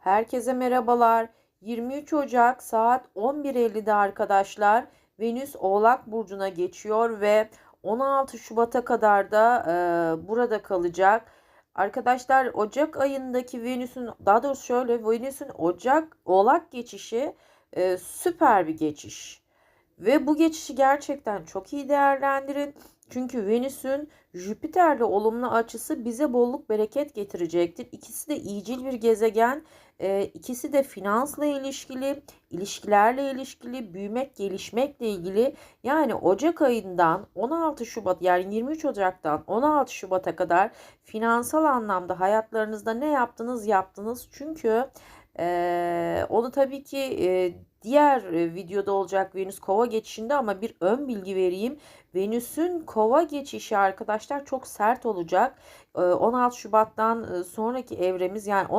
Herkese merhabalar. 23 Ocak saat 11.50'de arkadaşlar Venüs Oğlak Burcu'na geçiyor ve 16 Şubat'a kadar da e, burada kalacak. Arkadaşlar Ocak ayındaki Venüs'ün daha doğrusu şöyle Venüs'ün Ocak Oğlak geçişi e, süper bir geçiş. Ve bu geçişi gerçekten çok iyi değerlendirin. Çünkü Venüs'ün Jüpiter'le olumlu açısı bize bolluk bereket getirecektir. İkisi de iyicil bir gezegen. E, ikisi de finansla ilişkili, ilişkilerle ilişkili, büyümek, gelişmekle ilgili. Yani Ocak ayından 16 Şubat yani 23 Ocak'tan 16 Şubat'a kadar finansal anlamda hayatlarınızda ne yaptınız yaptınız. Çünkü e, onu tabii ki e, diğer videoda olacak Venüs Kova geçişinde ama bir ön bilgi vereyim. Venüs'ün Kova geçişi arkadaşlar çok sert olacak. 16 Şubat'tan sonraki evremiz yani 16